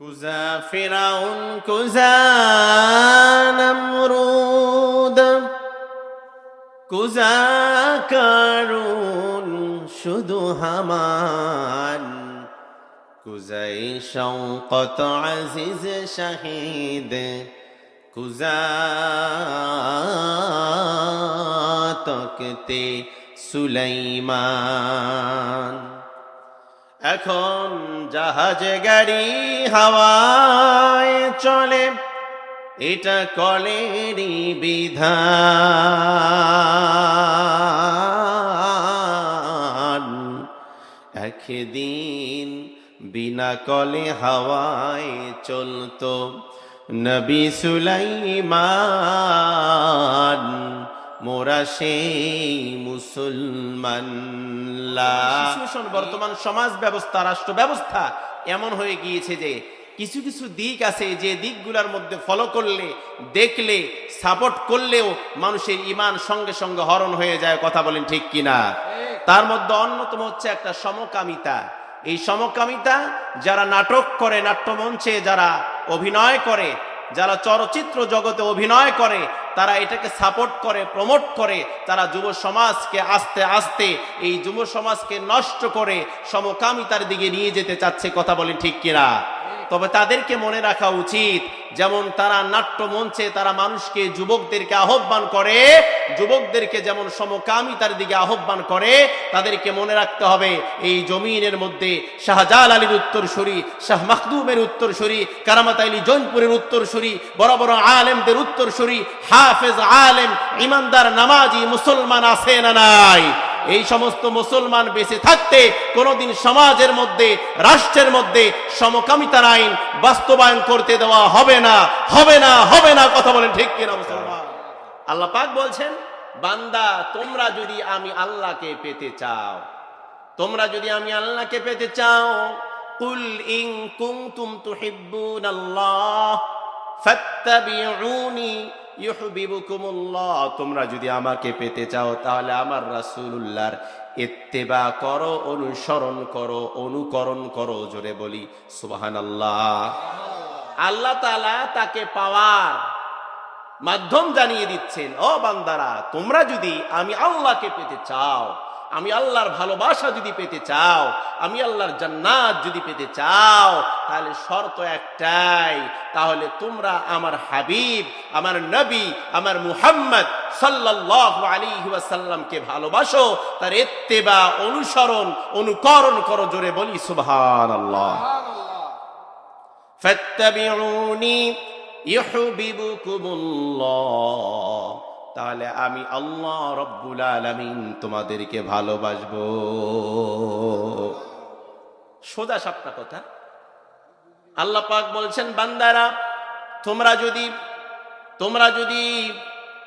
কুজা ফিরাউন, কুজা নমরুদ, কুজা কারুন, শুধু হামান, কুজাই শৌকত আজিজ শাহিদ, কুজা তকতে সুলাইমান। এখন জাহাজে গাড়ি হাওয়ায় চলে, এটা কলেরই বিধান। একদিন বিনা কলে হাওয়ায় চলতো নবী সুলাইমান। মোরা সেই মুসলমান বর্তমান সমাজ ব্যবস্থা রাষ্ট্র ব্যবস্থা এমন হয়ে গিয়েছে যে কিছু কিছু দিক আছে যে দিকগুলোর মধ্যে ফলো করলে দেখলে সাপোর্ট করলেও মানুষের ইমান সঙ্গে সঙ্গে হরণ হয়ে যায় কথা বলেন ঠিক কিনা? তার মধ্যে অন্যতম হচ্ছে একটা সমকামিতা। এই সমকামিতা যারা নাটক করে নাট্যমঞ্চে যারা অভিনয় করে যারা চলচ্চিত্র জগতে অভিনয় করে, তারা এটাকে সাপোর্ট করে প্রমোট করে, তারা যুব সমাজকে আস্তে আস্তে, এই যুব সমাজকে নষ্ট করে সমকামিতার দিকে নিয়ে যেতে চাচ্ছে, কথা বলে ঠিক কিনা? তবে তাদেরকে মনে রাখা উচিত, যেমন তারা নাট্য মঞ্চে তারা মানুষকে, যুবকদেরকে আহ্বান করে, যুবকদেরকে যেমন সমকামিতার দিকে আহ্বান করে, তাদেরকে মনে রাখতে হবে এই জমিনের মধ্যে শাহজাল আলীর উত্তরসূরি, শাহ মাহদুমের উত্তরসূরি, কারামাত আলী জৈনপুরের উত্তরসূরি, বড় বড় আলেমদের উত্তরসূরি, হাফেজ আলেম, ইমানদার, নামাজি, মুসলমান আছে না নাই? এই সমস্ত মুসলমান বেঁচে থাকতে কোনোদিন সমাজের মধ্যে, রাষ্ট্রের মধ্যে সমকামিতার আইন বাস্তবায়ন করতে দেওয়া হবে না হবে না হবে না, কথা বলেন ঠিক কিনা মুসলমান? আল্লাহ পাক বলছেন, বান্দা, তোমরা যদি আমি আল্লাহকে পেতে চাও, তোমরা যদি আমি আল্লাহকে পেতে চাও, কুল ইং কুনতুম তুহিব্বুনাল্লাহ, ফাত্তাবিউনি তোমরা যদি আমাকে পেতে চাও, তাহলে আমার রাসূলুল্লাহর এত্তেবা করো, অনুসরণ করো, অনুকরণ করো, জোরে বলি সুবাহান আল্লাহ তাআলা তাকে পাওয়ার মাধ্যম জানিয়ে দিচ্ছেন, ও বান্দারা, তোমরা যদি আমি আল্লাহকে পেতে চাও আমি আল্লাহর ভালোবাসা যদি পেতে চাও, আমি আল্লাহর জান্নাত যদি পেতে চাও, তাহলে শর্ত একটাই, তাহলে তোমরা আমার হাবিব, আমার নবী, আমার মুহাম্মদ সাল্লাল্লাহু আলাইহি ওয়াসাল্লামকে ভালোবাসো, তার ইত্তেবা, অনুসরণ, অনুকরণ করো জোরে বলি, সুবহানাল্লাহ। ফাত্তাবিউনি ইউহিব্বুকুমুল্লাহ তাহলে আমি আল্লাহ রব্বুল আলামিন তোমাদেরকে ভালোবাসবো। সোজা সাপটা কথা। আল্লাহ পাক বলছেন, বান্দারা, তোমরা যদি তোমরা যদি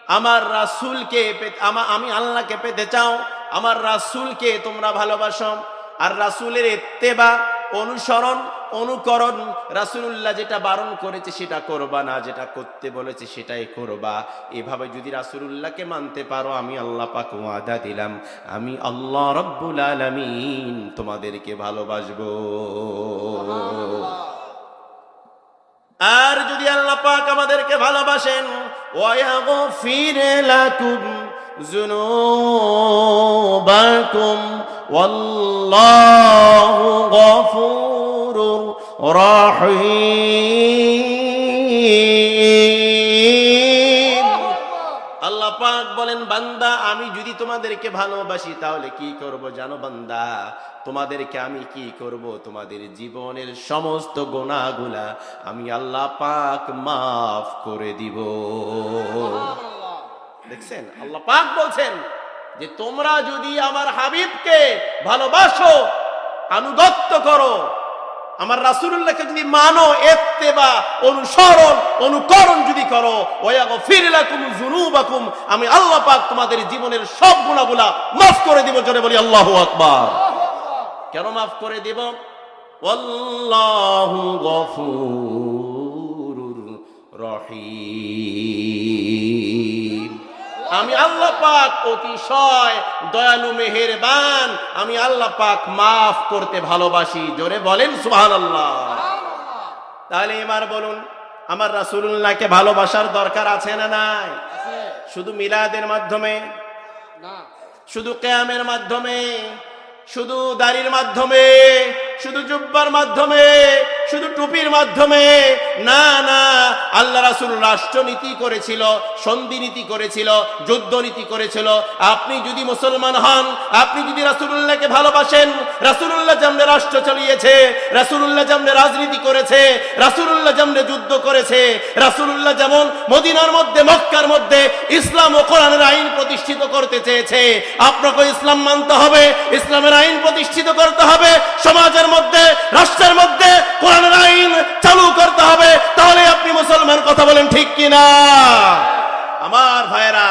আমার রাসূলকে আমা- আল্লাহকে পেতে চাও, আমার রাসূলকে তোমরা ভালোবাসো, আর রাসূলের ইত্তেবা অনুসরণ, অনুকরণ, রাসূলুল্লাহ যেটা বারণ করেছে সেটা করবা না, যেটা করতে বলেছে সেটাই করবা। এভাবে যদি রাসূলুল্লাহকে মানতে পারো, আমি আল্লাহ পাক ওয়াদা দিলাম। আমি আল্লাহ রব্বুল আলামিন তোমাদেরকে ভালোবাসবো। আর যদি আল্লাহ পাক আমাদেরকে ভালোবাসেন ওয়াগফির লাকুম যুনুবাকুম। ওয়াল্লাহু গফুরুর রহিম আল্লাহ পাক বলেন বান্দা আমি যদি তোমাদেরকে ভালোবাসি তাহলে কি করব জানো বান্দা? তোমাদেরকে আমি কি করব? তোমাদের জীবনের সমস্ত গোনাগুলা আমি আল্লাহ পাক মাফ করে দিব। দেখছেন? আল্লাহ পাক বলছেন যে তোমরা যদি আমার হাবিবকে ভালোবাসো, আনুগত্য করো, আমার রাসূলুল্লাহকে যদি মানো, এত্তেবা, অনুসরণ, অনুকরণ যদি করো, ওয়াগফির লাকুম যুনুবাকুম, আমি আল্লাহ পাক তোমাদের জীবনের সব গুনাহগুলা মাফ করে দিব, জোরে বলি আল্লাহু আকবার। কেন মাফ করে দিব? আল্লাহু গফুরুর রহিম। আমি আল্লাহ পাক অতিশয় দয়ালু মেহেরবান। আমি আল্লাহ পাক মাফ করতে ভালোবাসি। জোরে বলেন সুবহানাল্লাহ। তাহলে এবার বলুন আমার রাসূলুল্লাহকে ভালোবাসার দরকার আছে না নাই? শুধু মিলাদের মাধ্যমে? না। শুধু ক্যামের মাধ্যমে? শুধু দাড়ির মাধ্যমে? শুধু জুব্বার মাধ্যমে? শুধু টুপির মাধ্যমে, না না, আল্লাহ রাসুল রাষ্ট্রনীতি করেছিল সন্ধি নীতি করেছিল যুদ্ধ নীতি করেছিল। আপনি যদি মুসলমান হন, আপনি যদি রাসুলুল্লাহকে ভালোবাসেন, রাসুলুল্লাহ যেমন রাষ্ট্র চালিয়েছে, রাসুলুল্লাহ যেমন রাজনীতি করেছে, রাসুলুল্লাহ যেমন যুদ্ধ করেছে, রাসুলুল্লাহ যেমন মদিনার মধ্যে, মক্কার মধ্যে ইসলাম ও কোরআনের আইন প্রতিষ্ঠিত করতে চেয়েছে। আপনাকে ইসলাম মানতে হবে, ইসলামের আইন প্রতিষ্ঠিত করতে হবে। সমাজের মধ্যে, রাষ্ট্রের মধ্যে কোরআনের আইন চালু করতে হবে, তাহলে আপনি মুসলমান কথা বলেন ঠিক কিনা? আমার ভাইয়েরা,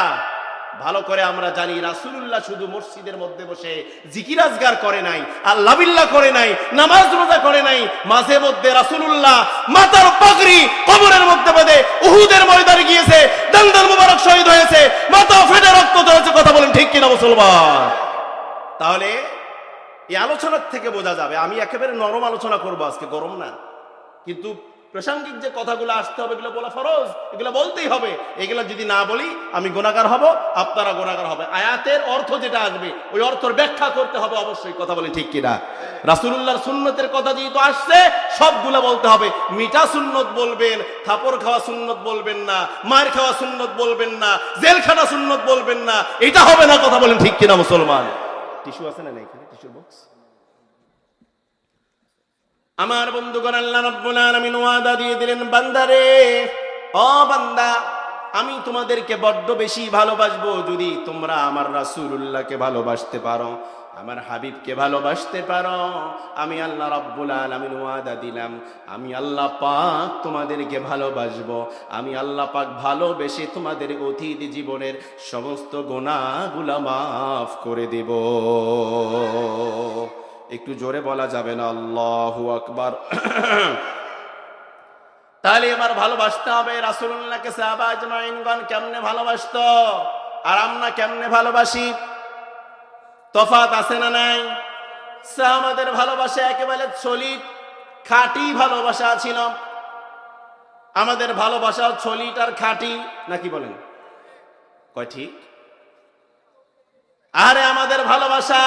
ভালো করে আমরা জানি, রাসূলুল্লাহ শুধু মসজিদের মধ্যে বসে জিকিরাজগার করে নাই আল্লাহ করে নাই, নামাজ রোজা করে নাই, মাঝে মধ্যে রাসূলুল্লাহ মাতার পাগড়ি কবরের মধ্যে বেঁধে উহুদের ময়দানে গিয়েছে দন্দন মুবারক শহীদ হয়েছে মাথা ফেটে রক্ত ধরেছে কথা বলেন ঠিক কিনা মুসলমান? তাহলে এই আলোচনার থেকে বোঝা যাবে, আমি একেবারে নরম আলোচনা করব আজকে, গরম না। কিন্তু প্রাসঙ্গিক যে কথাগুলো আসতে হবে, এগুলো বলা ফরজ, এগুলো বলতেই হবে। এগুলো যদি না বলি, আমি গোনাগার হব, আপনারা গোনাগার হবে। আয়াতের অর্থ যেটা আসবে, ওই অর্থের ব্যাখ্যা করতে হবে, অবশ্যই কথা বলি ঠিক কিনা। রাসূলুল্লাহর সুন্নতের কথা যেহেতু আসছে, সবগুলো বলতে হবে। মিঠা সুন্নত বলবেন, থাপড় খাওয়া সুন্নত বলবেন না মার খাওয়া সুন্নত বলবেন না, জেলখানা সুন্নত বলবেন না, এটা হবে না কথা বলেন ঠিক কিনা মুসলমান? টিস্যু আছে না এখানে? টিস্যুর বক্স? আমার বন্ধুগণ, আল্লাহ রব্বুল আলামিন ওয়াদা দিয়ে দিলেন বান্দারে ও বান্দা, আমি তোমাদেরকে বড্ড বেশি ভালোবাসবো যদি তোমরা আমার রাসূলুল্লাহকে ভালোবাসতে পারো। আমার হাবিবকে ভালোবাসতে পারো। আমি আল্লাহ রাব্বুল আলামিন ওয়াদা দিলাম। আমি আল্লাহ পাক তোমাদেরকে ভালোবাসবো। আমি আল্লাহ পাক ভালোবেসে তোমাদের অতীত জীবনের সমস্ত গুনাহগুলা মাফ করে দেব। একটু জোরে বলা যাবে না? আল্লাহু আকবার। তাহলে এবার ভালোবাসতে হবে রাসূলুল্লাহকে, সাহাবা আজমাইনগণ কেমনে ভালোবাসত? আর আমরা কেমনে ভালোবাসি? তফাত আছে না নাই? আমাদের ভালোবাসা একেবারে সলিড খাঁটি ভালোবাসা ছিল। আমাদের ভালোবাসা সলিড আর খাঁটি নাকি বলেন? কয় ঠিক? আরে আমাদের ভালোবাসা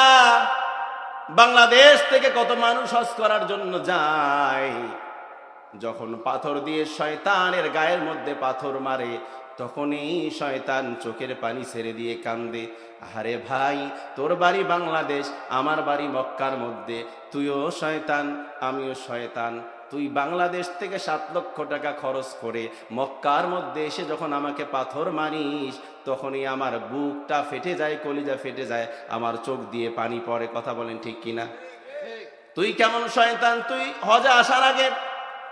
বাংলাদেশ থেকে কত মানুষ হজ করার জন্য যায়। যখন পাথর দিয়ে শয়তানের গায়ের মধ্যে পাথর মারে, তখনই শয়তান চোখের পানি ছেড়ে দিয়ে কান্দে। আরে ভাই, তোর বাড়ি বাংলাদেশ, আমার বাড়ি মক্কার মধ্যে। তুইও শয়তান, আমিও শয়তান। তুই বাংলাদেশ থেকে সাত লক্ষ টাকা খরচ করে মক্কার মধ্যে এসে যখন আমাকে পাথর মারিস, তখনই আমার বুকটা ফেটে যায়, কলিজা ফেটে যায়, আমার চোখ দিয়ে পানি পড়ে। কথা বলেন ঠিক কিনা? তুই কেমন শয়তান? তুই হজে আসার আগে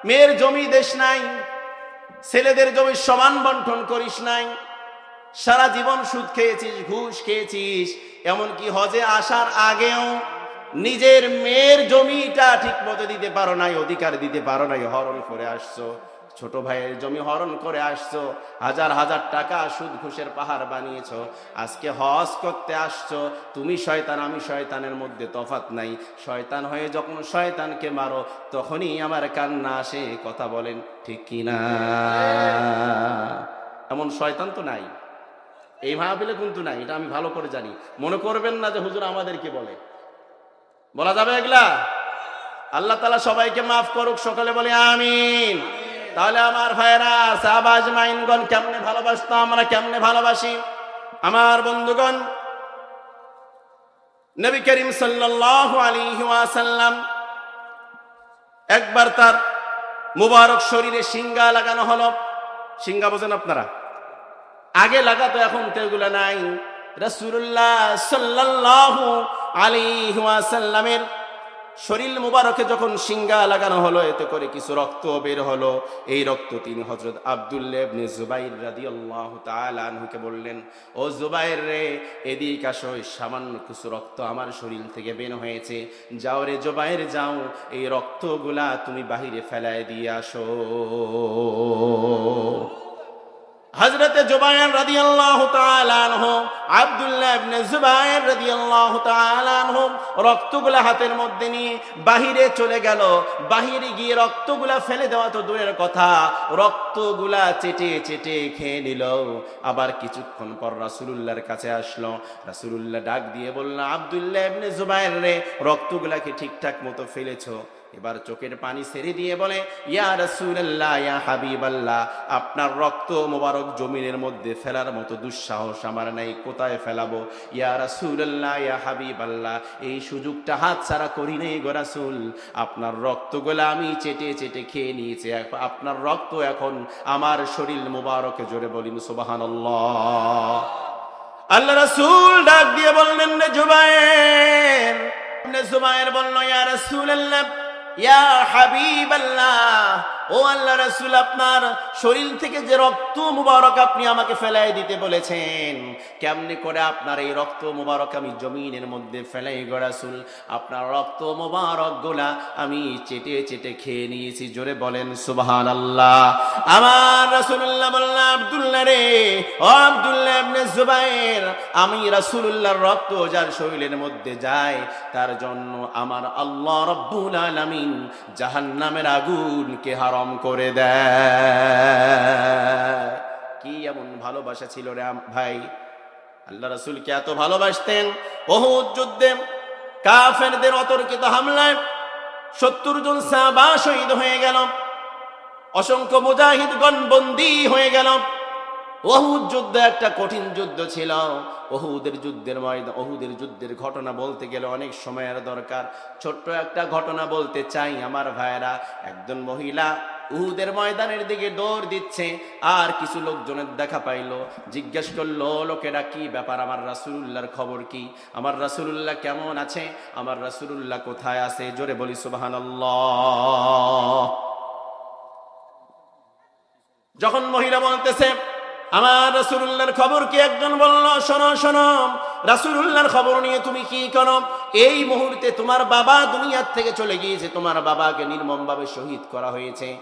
মেয়ের জমি দেশ নাই, ছেলেদের জমি সমান বন্টন করিস নাই সারা জীবন সুদ খেয়েছিস, ঘুষ খেয়েছিস, এমনকি হজে আসার আগেও নিজের মেয়ের জমিটা ঠিক মতো দিতে পারো নাই, অধিকার দিতে পারো নাই, হরণ করে আসছো। ছোট ভাইয়ের জমি হরণ করে আসছো, হাজার হাজার টাকা সুদ ঘুষের পাহাড় বানিয়েছ, আজকে হজ করতে আসছো, তুমি শয়তান, আমি শয়তানের মধ্যে তফাত নাই। শয়তান হয়ে যখন শয়তানকে মারো, তখনই আমার কান্না আসে, কথা বলেন ঠিক কিনা? এমন শয়তান তো নাই। এই মাহবিলে কিন্তু নাই, এটা আমি ভালো করে জানি। মনে করবেন না যে হুজুর আমাদেরকে বলে। বলা যাবে এগুলা আল্লাহ তালা সবাইকে মাফ করুক, সকালে বলে আমিন। তাহলে আমার ভাইয়েরা সাহবাজ মাইনগণ কেমনে ভালোবাসতো, আমরা কেমনে ভালোবাসি? আমার বন্ধুগণ, নবী করিম সাল্লাল্লাহু আলাইহি ওয়াসাল্লাম একবার তার মুবারক শরীরে সিঙ্গা লাগানো হলো। সিঙ্গা বোঝেন আপনারা? আগে লাগাতো এখন তো এগুলো নাই। রাসূলুল্লাহ সাল্লাল্লাহু আলাইহি ওয়াসাল্লামের শরীর মুবারকে যখন সিঙ্গা লাগানো হলো, এতে করে কিছু রক্ত বের হলো। এই রক্ত তিনি হজরত রাদিয়াল্লাহু তাআলা আনহুকে বললেন, ও জুবাইর রে, এদিক আসো সামান্য কিছু রক্ত আমার শরীর থেকে বের হয়েছে। যাও রে জুবাইর, যাও, এই রক্তগুলা তুমি বাহিরে ফেলায় দিয়ে আসো। হজরতে জুবায়ের রাদিয়াল্লাহু তাআলা আনহু, আব্দুল্লাহ ইবনে জুবায়ের রাদিয়াল্লাহু তাআলা আনহু রক্তগুলা হাতের মধ্যে নিয়ে বাহিরে চলে গেল। বাহিরে গিয়ে রক্তগুলা ফেলে দেওয়া তো দূরের কথা। রক্তগুলা চেটে চেটে খেয়ে নিল। আবার কিছুক্ষণ পর রাসূলুল্লাহর কাছে আসলো। রাসূলুল্লাহ ডাক দিয়ে বলল, আবদুল্লাহ ইবনে জুবায়ের রে, রক্তগুলাকে ঠিকঠাক মতো ফেলেছো। এবার চোখের পানি ছেড়ে দিয়ে বলে, ইয়া রাসূলুল্লাহ, ইয়া হাবিবাল্লাহ, আপনার রক্ত মোবারক জমিনের মধ্যে ফেলার মতো দুঃসাহস আমার নাই, কোথায় ফেলাবো? ইয়া রাসূলুল্লাহ, ইয়া হাবিবাল্লাহ, এই সুযোগটা হাত ছাড়া করি নেই গো রাসূল। আপনার রক্তগুলো আমি চেটে চেটে খেয়ে নিয়েছি। আপনার রক্ত এখন আমার শরীর মোবারকে জোরে বলিন সুবহানাল্লাহ। আল্লাহ রাসূল ডাক দিয়ে বললেন রে জুবায়ের। জুবায়ের বলল ইয়া হাবিবাল্লাহ ও আল্লাহ রাসূল, আপনার শরীর থেকে যে রক্ত মুবারক আপনি আমাকে ফেলাই দিতে বলেছেন, কেমনে করে আপনার এই রক্ত মুবারক আমি জমিনের মধ্যে ফেলাই গো রাসূল? আপনার রক্ত মুবারক গোলা আমি চেটে চেটে খেয়ে নিয়েছি, জোরে বলেন সুবহানাল্লাহ। আমার রাসূলুল্লাহ বললেন, আব্দুল্লাহ রে, ও আব্দুল্লাহ জুবায়ের আমি রাসূলুল্লাহর রক্ত যার শরীরের মধ্যে যায়, তার জন্য আমার আল্লাহ রব্বুল আলামিন জাহান্নামের আগুনকে হারাম করে দেয়। কি এমন ভালোবাসা ছিল রে ভাই? আল্লাহ রসুল কে এত ভালোবাসতেন। বহু যুদ্ধে কাফেরদের অতর্কিত হামলায় সত্তর জন সাবা শহীদ হয়ে গেল। অসংখ্য মুজাহিদগণ বন্দী হয়ে গেল। ওহুদ যুদ্ধ একটা কঠিন যুদ্ধ ছিল। ওহুদের যুদ্ধের ময়দান, ওহুদের যুদ্ধের ঘটনা বলতে গেলে অনেক সময়ের দরকার। ছোট্ট একটা ঘটনা বলতে চাই আমার ভাইয়েরা। একজন মহিলা উহুদের ময়দানের দিকে দৌড় দিচ্ছে, আর কিছু লোকজনের দেখা পাইলো। জিজ্ঞেস করল, লোকেরা কি ব্যাপার? আমার রাসূলুল্লাহর খবর কি? আমার রাসূলুল্লাহ কেমন আছে? আমার রাসূলুল্লাহ কোথায় আছে? জোরে বলি, সুবহানাল্লাহ। যখন মহিলা বলতেছে আমার রাসূলুল্লাহর খবর কি একজন বলল? শোনো শোনো। রাসূলুল্লাহর খবর নিয়ে তুমি কি করো? এই মুহূর্তে তোমার বাবা দুনিয়ার থেকে চলে গিয়েছে। তোমার বাবাকে নির্মমভাবে শহীদ করা হয়েছে।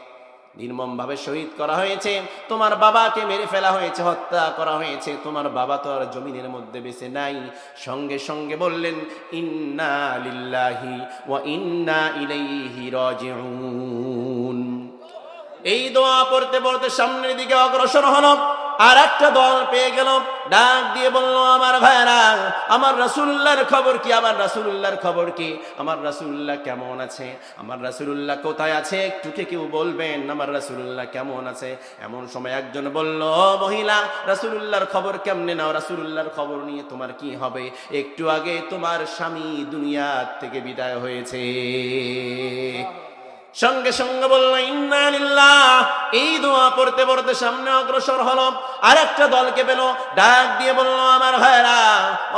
নির্মমভাবে শহীদ করা হয়েছে। তোমার বাবাকে মেরে ফেলা হয়েছে, হত্যা করা হয়েছে। তোমার বাবা তো আর জমিনের মধ্যে বেঁচে নাই। সঙ্গে সঙ্গে বললেন, ইন্না লিল্লাহি ওয়া ইন্না ইলাইহি রাজিউন। এই দোয়া পড়তে পড়তে সামনের দিকে অগ্রসর হলো আর একটা দল পেয়ে গেল, ডাক দিয়ে বলল, আমার ভাইরা আমার রাসূলুল্লাহর খবর কি? আমার রাসূলুল্লাহর খবর কি? আমার রাসূলুল্লাহ কেমন আছে? আমার রাসূলুল্লাহ কোথায় আছে? একটু কে কেউ বলবেন, আমার রাসূলুল্লাহ কেমন আছে? এমন সময় একজন বলল মহিলা, রাসূলুল্লাহর খবর কেমনে নাও? রাসূলুল্লাহর খবর নিয়ে তোমার কি হবে? একটু আগে তোমার স্বামী দুনিয়া থেকে বিদায় হয়েছে। সঙ্গে সঙ্গে বলল, ইন্না লিল্লাহ। এই দোয়া পড়তে পড়তে সামনে অগ্রসর হলো। আর একটা দলকে পেল, ডাক দিয়ে বলল, আমার ভাইরা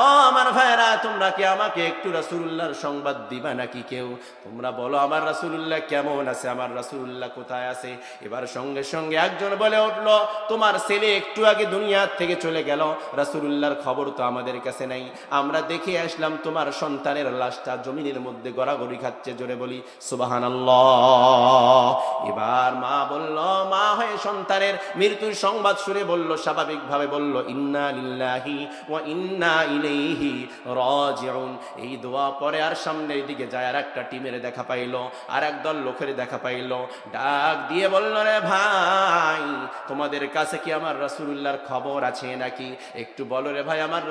ও আমার ভাইরা তোমরা কি আমাকে একটু রাসূলুল্লাহর সংবাদ দিবা নাকি কেউ? তোমরা বলো, আমার রাসূলুল্লাহ কেমন আছে? আমার রাসূলুল্লাহ কোথায় আছে? এবার সঙ্গে সঙ্গে একজন বলে উঠল, তোমার ছেলে একটু আগে দুনিয়ার থেকে চলে গেল। রাসূলুল্লাহর খবর তো আমাদের কাছে নাই। আমরা দেখে আসলাম তোমার সন্তানের লাশটা জমিনের মধ্যে গড়াগড়ি খাচ্ছে, জোরে বলি, সুবহানাল্লাহ। এবার মা বলল, মা হয়ে সন্তানের মৃত্যুর সংবাদ শুনে বলল, স্বাভাবিকভাবে বলল, ইন্না লিল্লাহি ওয়া ইন্না রাজিউন। এই দোয়া পরে আর সামনের দিকে যায়, আর একটা টিমের দেখা পাইলো, আর একদল লোকের দেখা পাইলো। ডাক দিয়ে বলল, রে ভাই, তোমাদের কাছে কি আমার রাসূলুল্লাহর খবর আছে নাকি? একটু বলো রে ভাই, আমার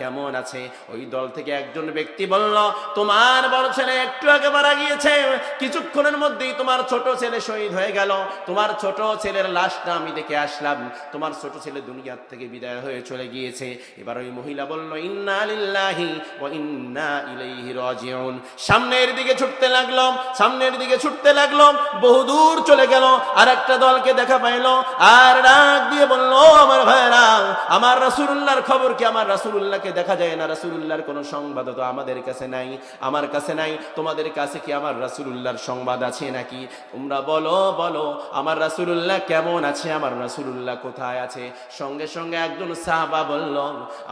কেমন আছে? ওই দল থেকে একজন ব্যক্তি বলল, তোমার বড় ছেলে একটু আগে মারা গিয়েছে, কিছুক্ষণের মধ্যেই তোমার ছোট ছেলে শহীদ হয়ে গেল। তোমার ছোট ছেলের লাশটা আমি দেখে আসলাম। তোমার ছোট ছেলে দুনিয়ার থেকে বিদায় হয়ে চলে গিয়েছে। এবার ওই মহিলা বলল, ইন্না লিল্লাহি ওয়া ইন্না ইলাইহি রাজিউন। সামনের দিকে ছুটতে লাগল, সামনের দিকে ছুটতে লাগল বহুদূর চলে গেল। আর একটা দলকে দেখা পাইলো, আর ডাক দিয়ে বলল, "ও আমার ভাইরা আমার রাসূলুল্লাহর খবর কি? আমার রাসূলুল্লাহকে দেখা যায় না। রাসূলুল্লাহর কোনো সংবাদ তো আমাদের কাছে নাই। আমার কাছে নাই। তোমাদের কাছে কি আমার রাসূলুল্লাহর সংবাদ আছে নাকি? তোমরা বলো বলো, আমার রাসূলুল্লাহ কেমন আছে? আমার রাসূলুল্লাহ কোথায় আছে? সঙ্গে সঙ্গে একজন সাহাবা বলল,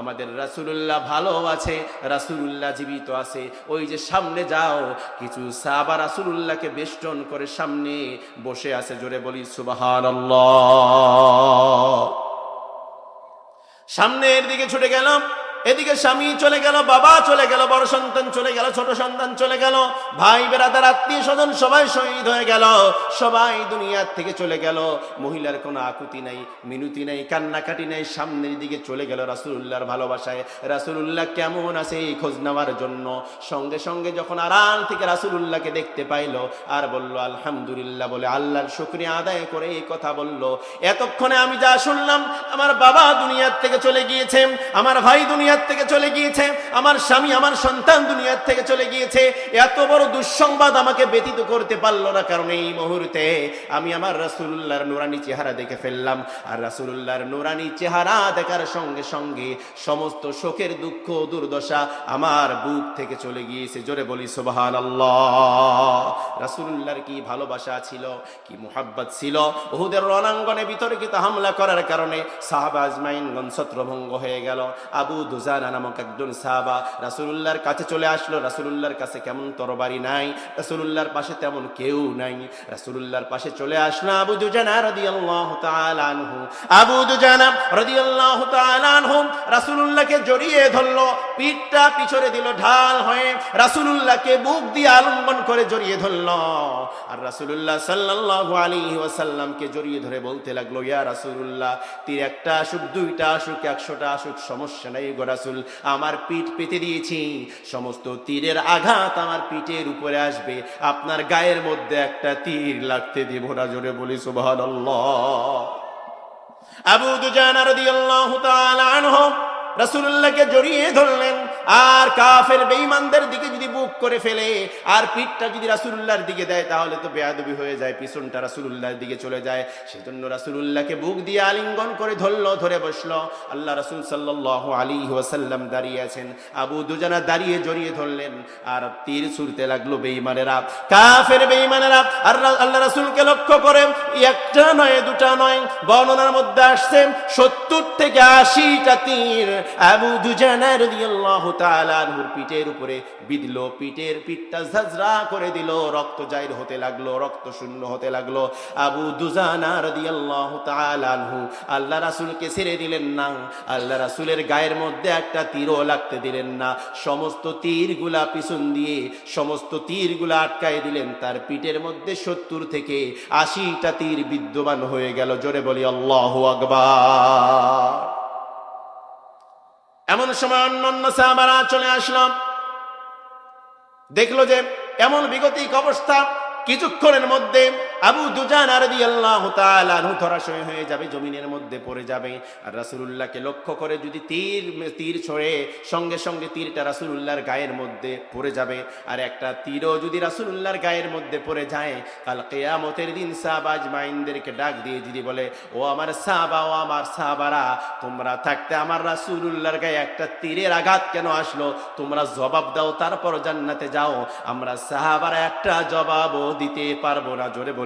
আমাদের রাসূলুল্লাহ ভালো আছে, রাসূলুল্লাহ জীবিত আছে। ওই যে সামনে যাও, কিছু সাহাবা রাসূলুল্লাহকে বেষ্টন করে সামনে বসে আছে, জোরে বলি, সুবহানাল্লাহ। সামনের দিকে ছুটে গেলাম এদিকে স্বামী চলে গেল, বাবা চলে গেল, বড় সন্তান চলে গেল, ছোট সন্তান চলে গেল, ভাই, বেড়াদার, আত্মীয় স্বজন সবাই শহীদ হয়ে গেল, সবাই দুনিয়ার থেকে চলে গেল, মহিলার কোনো আকুতি নাই, মিনুতি নাই, কান্নাকাটি নাই, সামনের দিকে চলে গেল রাসুলুল্লাহর ভালোবাসায়, রাসুলুল্লাহ কেমন আছে এই খোঁজ নেওয়ার জন্য? সঙ্গে সঙ্গে যখন আড়াল থেকে রাসুলুল্লাহকে দেখতে পাইলো, আর বলল, আলহামদুলিল্লাহ বলে আল্লাহর শুক্রিয়া আদায় করে এই কথা বলল। এতক্ষণে আমি যা শুনলাম, আমার বাবা দুনিয়ার থেকে চলে গিয়েছেন, আমার ভাই দুনিয়ার থেকে চলে গিয়েছে, আমার স্বামী, আমার সন্তান দুনিয়ার থেকে চলে গিয়েছে, এত বড় দুঃসংবাদ আমাকে ব্যতীত করতে পারল না কারণ এই মুহূর্তে আমি আমার রাসুলুল্লাহর নুরানি চেহারা দেখে ফেললাম। আর রাসুলুল্লাহর নুরানি চেহারা দেখার সঙ্গে সঙ্গে সমস্ত শোকের দুঃখ, দুর্দশা আমার বুক থেকে চলে গিয়েছে। জোরে বলি সুবাহান আল্লাহ রাসুলুল্লাহর কি ভালোবাসা ছিল, কি মুহাব্বত ছিল? ওহুদের রণাঙ্গনে বিতর্কিত হামলা করার কারণে সাহাবা আজমাইনগণ ছত্রভঙ্গ হয়ে গেল। আবু দুজানা নামক একজন সাহাবা কাছে চলে আসলো। কাছে কেমন তরবারি নাই? পাশে তেমন কেউ নাই। পাশে চলে আসলো আবু দুজানা তাআলা আনহু। আবু দুজানা তাআলা আনহু রাসুলুল্লাহকে জড়িয়ে ধরলো, পিঠটা দিল, ঢাল হয়ে রাসুলুল্লাহকে বুক দিয়ে আলিঙ্গন করে জড়িয়ে ধরলো। আর রাসুলুল্লাহ সাল্লাল্লাহু আলাইহি ওয়াসাল্লামকে জড়িয়ে ধরে বলতে লাগল, ইয়া রাসূলুল্লাহ, তীর একটা আসুক, দুইটা আসুক, একশোটা আসুক, সমস্যা নাই রাসূল, আমার পিঠ পেতে দিয়েছি। সমস্ত তীরের আঘাত আমার পিঠের উপরে আসবে। আপনার গায়ের মধ্যে একটা তীর লাগতে দিব না, জোরে বলি সুবাহ আবু দুজান রাদিয়াল্লাহু জড়িয়ে ধরলেন। আর কাফের বেঈমানদের দিকে যদি বুক করে ফেলে, আর পিঠটা যদি রাসূলুল্লাহর দিকে দেয়, তাহলে তো বেয়াদবি হয়ে যায়, পিছনটা রাসূলুল্লাহর দিকে চলে যায়। সেজন্য রাসূলুল্লাহকে বুক দিয়ে আলিঙ্গন করে ধরলো, ধরে বসল। আল্লাহ রাসূল সাল্লাল্লাহু আলাইহি ওয়াসাল্লাম দাঁড়িয়ে আছেন। আবু দুজানা দাঁড়িয়ে জড়িয়ে ধরলেন। আর তীর ছুড়তে লাগল বেঈমানেরা। কাফের বেঈমানেরা, আর আল্লাহ রাসূলকে লক্ষ্য করে, একটা নয়, দুটা নয়, বর্ণনার মধ্যে আসছে, সত্তর থেকে আশিটা তীর। আবু দুজানা রাদিয়াল্লাহু তাআলা আনহুর পিঠের উপরে বিঁধলো, পিঠের পিঠটা ঝাঁঝরা করে দিল, রক্ত জাহির হতে লাগল, রক্ত শূন্য হতে লাগল। আবু দুজানা রাদিয়াল্লাহু তাআলা আনহু, আল্লাহ রাসূলকে ছেড়ে দিলেন না, আল্লাহ রাসূলের গায়ের মধ্যে একটা তীরও লাগতে দিলেন না। সমস্ত তীরগুলা পিছন দিয়ে, সমস্ত তীরগুলা আটকায় দিলেন। তার পিঠের মধ্যে সত্তর থেকে আশিটা তীর বিদ্যমান হয়ে গেল। জোরে বলি, আল্লাহ আকবার। এমন সময় অন্যান্য অন্য সাহাবারা চলে আসলাম। দেখল যে এমন বিগতিক অবস্থা কিছুক্ষণের মধ্যে আবু দুজান আরদি আল্লাহ তালু ধরাশয় হয়ে যাবে, জমিনের মধ্যে পড়ে যাবে। আর রাসুলুল্লাহকে লক্ষ্য করে যদি তীর তীর ছড়ে, সঙ্গে সঙ্গে তীরটা রাসুলুল্লাহর গায়ের মধ্যে পড়ে যাবে। আর একটা তীরও যদি রাসুলুল্লাহর গায়ের মধ্যে পড়ে যায়, কাল কেয়ামতের দিন সাহবাজ মাইনদেরকে ডাক দিয়ে যদি বলে, ও আমার সাহাবা, ও আমার সাহাবারা, তোমরা থাকতে আমার রাসুলুল্লাহর গায়ে একটা তীরের আঘাত কেন আসলো? তোমরা জবাব দাও, তারপর জান্নাতে যাও। আমরা সাহাবারা একটা জবাবও দিতে পারব না। জোরে বলি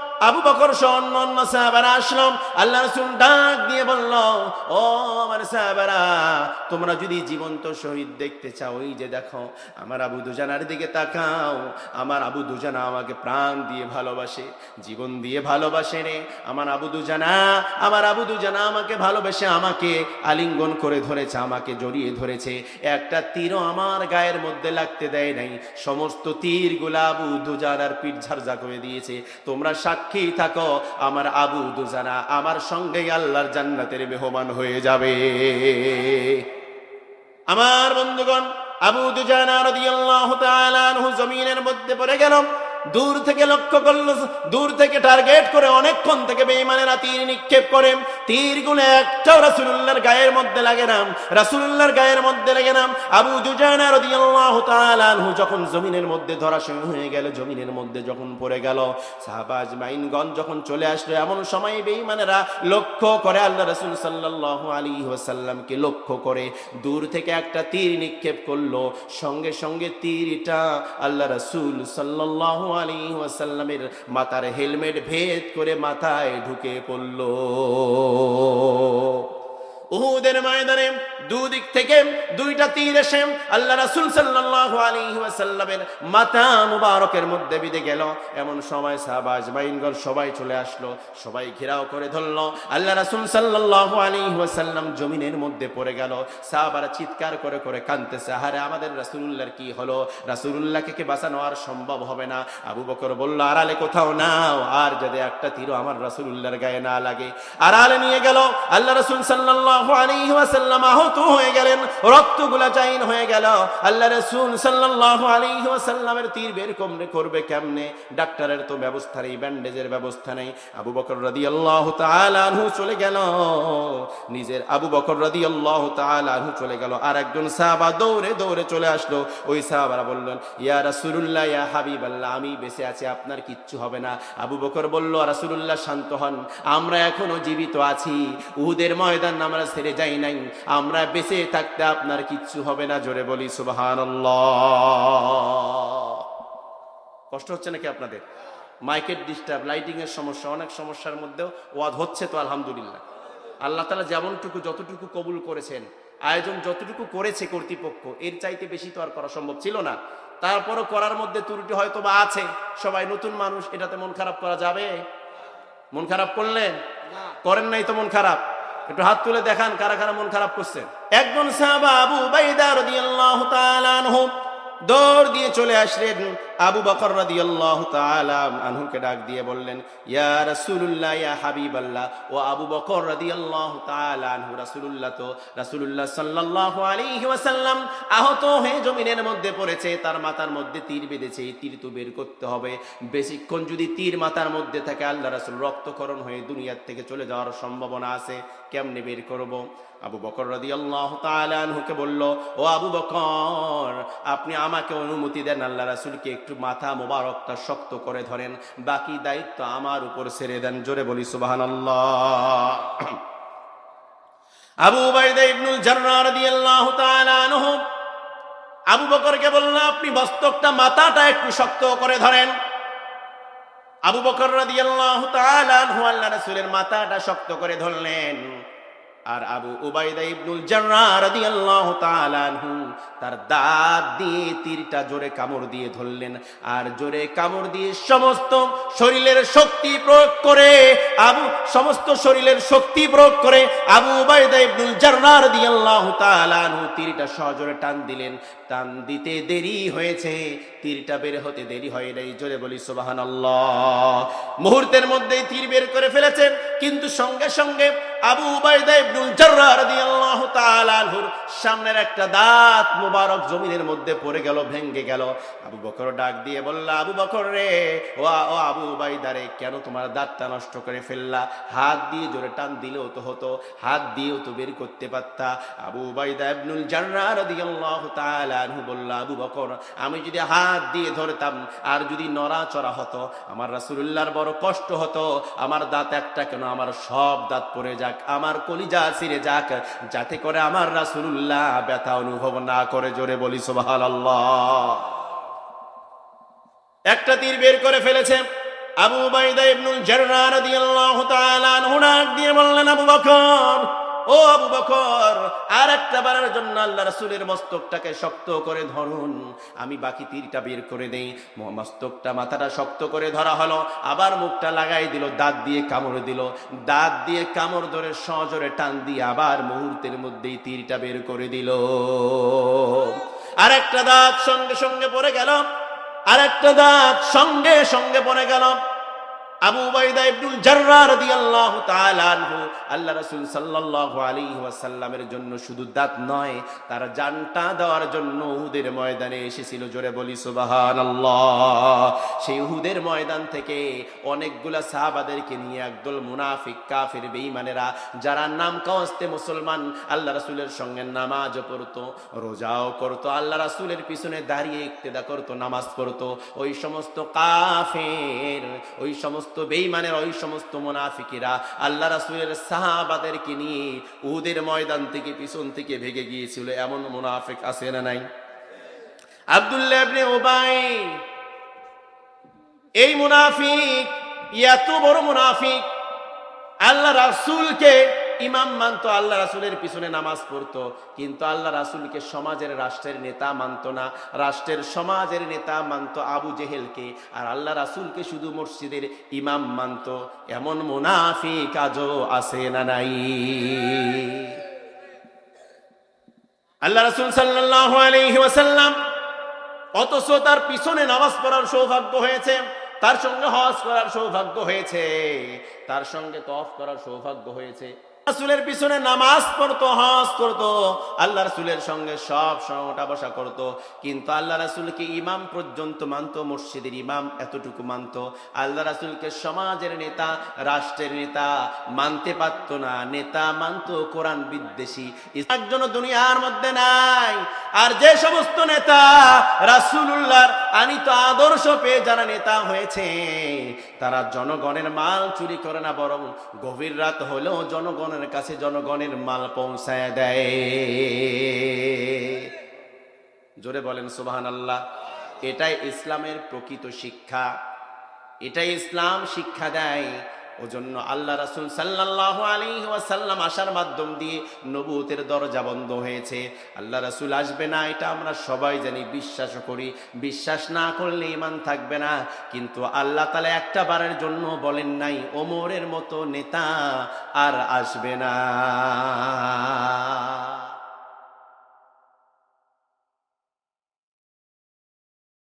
আবু বকর সহ অন্য সাহাবারা আসলাম। আল্লাহ রসুল ডাক দিয়ে বলল, ও আমার সাহাবারা, তোমরা যদি জীবন্ত শহীদ দেখতে চাও ওই যে দেখো, আমার আবু দুজানার দিকে তাকাও। আমার আবু দুজানা আমাকে প্রাণ দিয়ে ভালোবাসে, জীবন দিয়ে ভালোবাসে রে। আমার আবু দুজানা, আমার আবু দুজানা আমাকে ভালোবেসে, আমাকে আলিঙ্গন করে ধরেছে, আমাকে জড়িয়ে ধরেছে। একটা তীরও আমার গায়ের মধ্যে লাগতে দেয় নাই। সমস্ত তীরগুলা আবু দুজানার পিঠ ঝারঝা করে দিয়েছে। তোমরা সাক্ষী থাকো। আমার আবু দুজানা আমার সঙ্গে আল্লাহর জান্নাতের মেহমান হয়ে যাবে। আমার বন্ধুগণ, আবু দুজানা রাদিয়াল্লাহু তাআলা আনহু জমিনের মধ্যে পড়ে গেল। দূর থেকে লক্ষ্য করল, দূর থেকে টার্গেট করে অনেকক্ষণ থেকে বেঈমানেরা তীর নিক্ষেপ করে। তীরগুলো একটাও রাসূলুল্লাহর গায়ের মধ্যে লাগে না। রাসূলুল্লাহর গায়ের মধ্যে লাগে না। আবু দুজানা রাদিয়াল্লাহু তাআলা আনহু যখন জমিনের মধ্যে ধরাশয় হয়ে গেল, জমিনের মধ্যে যখন পড়ে গেল সাহাবাজ মাইনগণ যখন চলে আসলো, এমন সময় বেঈমানেরা লক্ষ্য করে আল্লাহ রাসূল সাল্লাল্লাহু আলাইহি ওয়াসাল্লামকে লক্ষ্য করে, দূর থেকে একটা তীর নিক্ষেপ করল। সঙ্গে সঙ্গে তীরটা আল্লাহ রাসূল সাল্লাল্লাহু আলাইহি ওয়াসাল্লামের মাথার হেলমেট ভেদ করে মাথায় ঢুকে পড়ল। উহুদের ময়দানে দুদিক থেকে দুইটা তীর এসে আল্লাহ রাসূল সাল্লাল্লাহু আলাইহি ওয়াসাল্লামের মাথা মুবারকের মধ্যে বিঁধে গেল। এমন সময় সাহাবা আজমাইনগণ সবাই চলে আসলো, সবাই ঘেরাও করে ধরলো। আল্লাহ রাসূল সাল্লাল্লাহু আলাইহি ওয়াসাল্লাম জমিনের মধ্যে পড়ে গেল। সাহাবারা চিৎকার করে করে কাঁদতেছে আরে আমাদের রাসূলুল্লাহর কি হলো? রাসূলুল্লাহকে কি বাঁচানো আর সম্ভব হবে না? আবু বকর বলল, আড়ালে কোথাও নাও, আর যদি একটা তীরও আমার রাসূলুল্লাহর গায়ে না লাগে। আড়ালে নিয়ে গেল। আল্লাহ রাসূল আলাইহি ওয়াসাল্লাম আহত হয়ে গেলেন চাইন হয়ে গেল। আল্লাহ রাসূল সাল্লাল্লাহু আলাইহি ওয়াসাল্লামের তীর বের কমরে করবে কেমনে? ডাক্তারের তো ব্যবস্থা নেই, ব্যান্ডেজের ব্যবস্থা নেই। আবু বকর রাদিয়াল্লাহু তাআলা আনহু চলে গেল। নিজের আবু বকর রাদিয়াল্লাহু তাআলা আনহু চলে গেল। আর একজন সাহাবা দৌড়ে দৌড়ে চলে আসলো। ওই সাহাবারা বললেন, ইয়া রাসূলুল্লাহ, ইয়া হাবিবাল্লাহ, আমি বেঁচে আছি, আপনার কিচ্ছু হবে না। আবু বকর বলল, রাসূলুল্লাহ, শান্ত হন। আমরা এখনও জীবিত আছি। উহুদের ময়দান আমরা ছেড়ে যাই নাই। আমরা বেঁচে থাকতে আপনার কিচ্ছু হবে না জোরে বলি সুবহানাল্লাহ। কষ্ট হচ্ছে নাকি আপনাদের? মাইকের ডিস্টার্ব লাইটিং এর সমস্যা অনেক সমস্যার মধ্যেও ওয়াদ হচ্ছে তো আলহামদুলিল্লাহ। আল্লাহ তালা যেমনটুকু যতটুকু কবুল করেছেন আয়োজন যতটুকু করেছে কর্তৃপক্ষ এর চাইতে বেশি তো আর করা সম্ভব ছিল না। তারপরও করার মধ্যে ত্রুটি হয়তো বা আছে সবাই নতুন মানুষ এটাতে মন খারাপ করা যাবে? মন খারাপ করলেন? করেন নাই তো মন খারাপ? একটু হাত তুলে দেখান কারা কারা মন খারাপ করছেন একজন সাহাবা আবু বাইদা রাদিয়াল্লাহু তাআলা আনহু দৌড় দিয়ে চলে আসলেন। আবু বকর রাদিয়াল্লাহু তাআলা আনহুকে ডাক দিয়ে বললেন, ইয়া রাসূলুল্লাহ, ইয়া হাবিবাল্লাহ। ও আবু বকর রাদিয়াল্লাহু তাআলা আনহু, রাসূলুল্লাহ তো, রাসূলুল্লাহ সাল্লাল্লাহু আলাইহি ওয়াসাল্লাম আহত হয়ে জমিনের মধ্যে পড়েছে, তার মাথার মধ্যে তীর বেঁধেছে, এই তীর তো বের করতে হবে। বেশিক্ষণ যদি তীর মাথার মধ্যে থাকে, আল্লাহ রাসূল রক্তকরণ হয়ে দুনিয়ার থেকে চলে যাওয়ার সম্ভাবনা আছে, কেমনে বের করব? আবু বকর রাদিয়াল্লাহু তাআলা আনহুকে বলল, ও আবু বকর, আপনি আমাকে অনুমতি দেন, আল্লাহ রাসুলকে একটু মাথা মোবারকটা শক্ত করে ধরেন, বাকি দায়িত্ব আমার উপর ছেড়ে দেন, জোরে বলি, সুবহানাল্লাহ। আবু বলল, আপনি মাথাটা একটু শক্ত করে ধরেন। আবু মাথাটা শক্ত করে ধরলেন। আর আবু উবাইদা ইবনুল জাররাহ রাদিয়াল্লাহু তাআলা তার দাঁত দিয়ে তীরটা জোরে কামড় দিয়ে ধরলেন। আর জোরে কামড় দিয়ে সমস্ত শরীরের শক্তি প্রয়োগ করে আবু, সমস্ত শরীরের শক্তি প্রয়োগ করে আবু উবাইদা ইবনুল জাররাহ রাদিয়াল্লাহু তাআলা আনহু তীরটা সজোরে টান দিলেন। টান দিতে দেরি হয়েছে। তীরটা বের হতে দেরি হয় নাই, জোরে বলি সুবহানাল্লাহ। মুহূর্তের মধ্যেই তীর বের করে ফেলেছেন, কিন্তু সঙ্গে সঙ্গে আবু আনহুর সামনের একটা দাঁত মুবারক জমিনের মধ্যে পড়ে গেল ভেঙ্গে গেল। আবু বকর ডাক দিয়ে বলল, আবু বকর রে, ও ও আবু উবাইদা রে, কেন তোমার দাঁতটা নষ্ট করে ফেললা? হাত দিয়ে জোরে টান দিলেও তো হতো, হাত দিয়েও তো বের করতে পারতা। আবু উবাইদা ইবনুল জাররাহ রাদিয়াল্লাহু তাআলা আনহু বলল, আবু বকর, আমি যদি হাত দিয়ে ধরতাম। আর যদি নড়াচড়া হতো, আমার রাসূলুল্লাহর বড় কষ্ট হতো, আমার দাঁত একটা কেন, আমার সব দাঁত পড়ে যাক, আমার কলিজা ছিঁড়ে যাক, যাতে করে আমার রাসূলুল্লাহ ব্যথা অনুভব না করে, জোরে বলি সুবহানাল্লাহ। একটা তীর বের করে ফেলেছে আবু বাইদা ইবনুল জাররাহ রাদিয়াল্লাহু তাআলা আনহু দিয়ে বললেন, আবু বকর ও আবু বকর আর একটা বারের জন্য আল্লাহ রাসূলের মস্তকটাকে শক্ত করে ধরুন। আমি বাকি তীরটা বের করে দেই। মস্তকটা মাথাটা শক্ত করে ধরা হলো। আবার মুখটা লাগাই দিল, দাঁত দিয়ে কামড় দিল। দাঁত দিয়ে কামড় ধরে সজোরে টান দিয়ে আবার মুহূর্তের মধ্যেই তীরটা বের করে দিল। আর একটা দাঁত সঙ্গে সঙ্গে পড়ে গেল। আর একটা দাঁত সঙ্গে সঙ্গে পড়ে গেল। আবু উবাইদা ইবনুল জাররাহ রাদিয়াল্লাহু তাআলা আনহু, আল্লাহ রাসূল সাল্লাল্লাহু আলাইহি ওয়াসাল্লামের জন্য শুধু দাঁত নয়, তার জানটা দেওয়ার জন্য উহুদের ময়দানে এসেছিল। জোরে বলি, সুবহানাল্লাহ। সেই উহুদের ময়দান থেকে অনেকগুলা সাহাবাদেরকে নিয়ে একদল মুনাফিক, কাফির, বেঈমানেরা, যারা নাম কাওয়াস্তে মুসলমান, আল্লাহ রাসূলের সঙ্গে নামাজ পড়তো, রোজাও করতো, আল্লাহ রাসূলের পিছনে দাঁড়িয়ে ইক্তেদা করতো, নামাজ পড়তো। ওই সমস্ত কাফের, ওই সমস্ত বেঈমানের, ওই সমস্ত মোনাফিকিরা আল্লাহ রাসুলের সাহাবাদেরকে নিয়ে উহুদের ময়দান থেকে পিছন থেকে ভেগে গিয়েছিল। এমন মোনাফিক আছে না নাই? এই মুনাফিক, এত বড় মুনাফিক, আল্লাহ রাসূলকে ইমাম মানতো আল্লাহ রাসুলের পিছনে নামাজ পড়তো, কিন্তু আল্লাহ রাসুলকে সমাজের রাষ্ট্রের নেতা মানতো না। রাষ্ট্রের সমাজের নেতা মানতো আবু জেহেলকে, আর আল্লাহ রাসুলকে শুধু মসজিদের ইমাম মানতো। এমন মুনাফি কাজও আছে না নাই? আল্লাহ রাসুল সাল্লাল্লাহু আলাইহি ওয়াসাল্লাম অথচ তার পিছনে নামাজ পড়ার সৌভাগ্য হয়েছে, তার সঙ্গে হজ করার সৌভাগ্য হয়েছে, তার সঙ্গে তফ করার সৌভাগ্য হয়েছে। রাসুলের পিছনে নামাজ পড়তো, হজ করতো, আল্লাহ রাসুলের সঙ্গে সব সময় ওঠা বসা করতো। কিন্তু আল্লাহ রাসুলকে ইমাম পর্যন্ত মানত, মসজিদের ইমাম এতটুকু মানত। আল্লাহ রাসুলকে সমাজের নেতা, রাষ্ট্রের নেতা মানতে পারতো না। নেতা মানত কোরআন বিদ্বেষী। একজন দুনিয়ার মধ্যে নাই। আর যে সমস্ত নেতা রাসুল্লাহর আনিত আদর্শ পেয়ে যারা নেতা হয়েছে, তারা জনগণের মাল চুরি করে না, বরং গভীর রাত হলেও জনগণের কাছে জনগণের মাল পৌঁছায় দেয়। জোরে বলেন সুবাহান আল্লাহ এটাই ইসলামের প্রকৃত শিক্ষা। এটাই ইসলাম শিক্ষা দেয়। ওজন্য আল্লাহ রাসুল সাল্লাহ আলী ওয়াসাল্লাম আসার মাধ্যম দিয়ে নবুতের দরজা বন্ধ হয়েছে। আল্লাহ রাসুল আসবে না, এটা আমরা সবাই জানি, বিশ্বাস করি। বিশ্বাস না করলে ইমান থাকবে না। কিন্তু আল্লাহ তালা একটা বারের জন্য বলেন নাই, ওমরের মতো নেতা আর আসবে না।